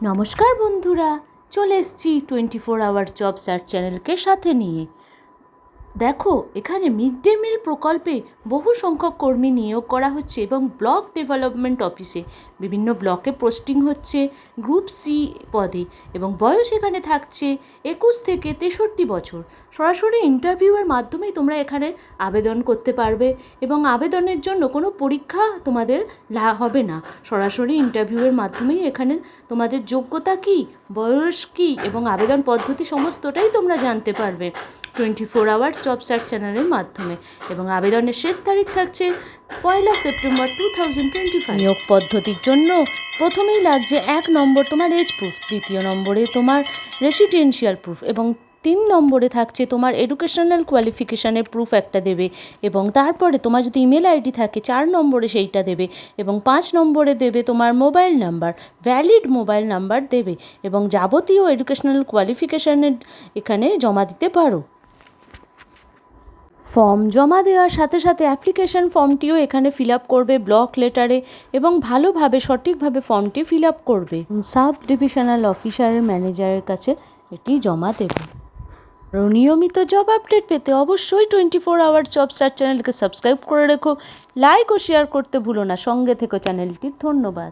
নমস্কার বন্ধুরা চলে এসছি twenty four hours job search চ্যানেলকে সাথে নিয়ে। দেখো, এখানে মিড ডে মিল প্রকল্পে বহু সংখ্যক কর্মী নিয়োগ করা হচ্ছে এবং ব্লক ডেভেলপমেন্ট অফিসে বিভিন্ন ব্লকে পোস্টিং হচ্ছে গ্রুপ সি পদে এবং বয়স এখানে থাকছে একুশ থেকে তেষট্টি বছর। সরাসরি ইন্টারভিউয়ের মাধ্যমেই তোমরা এখানে আবেদন করতে পারবে এবং আবেদনের জন্য কোনো পরীক্ষা তোমাদের হবে না। সরাসরি ইন্টারভিউয়ের মাধ্যমেই এখানে তোমাদের যোগ্যতা কী, বয়স কী এবং আবেদন পদ্ধতি সমস্তটাই তোমরা জানতে পারবে। Twenty four hours job search চ্যানেলের মাধ্যমে এবং আবেদনের শেষ তারিখ থাকছে পয়লা September two thousand twenty five. নিয়োগ পদ্ধতির জন্য প্রথমেই লাগছে এক নম্বর তোমার এজ প্রুফ দ্বিতীয় নম্বরে তোমার রেসিডেন্সিয়াল প্রুফ এবং তিন নম্বরে থাকছে তোমার এডুকেশনাল কোয়ালিফিকেশানের প্রুফ একটা দেবে এবং তারপরে তোমার যদি ইমেল আইডি থাকে চার নম্বরে সেইটা দেবে এবং পাঁচ নম্বরে দেবে তোমার mobile number valid mobile number দেবে এবং যাবতীয় এডুকেশনাল কোয়ালিফিকেশানের এখানে জমা দিতে পারো। ফর্ম জমা দেওয়ার সাথে সাথে অ্যাপ্লিকেশন ফর্মটিও এখানে ফিল আপ করবে ব্লক লেটারে এবং ভালোভাবে, সঠিকভাবে ফর্মটি ফিল আপ করবে। সাব ডিভিশনাল অফিসারের ম্যানেজারের কাছে এটি জমা দেবে। আরও নিয়মিত জব আপডেট পেতে অবশ্যই twenty four hour job search চ্যানেলকে সাবস্ক্রাইব করে রেখো। লাইক ও শেয়ার করতে ভুলো না। সঙ্গে থেকো চ্যানেলটির ধন্যবাদ।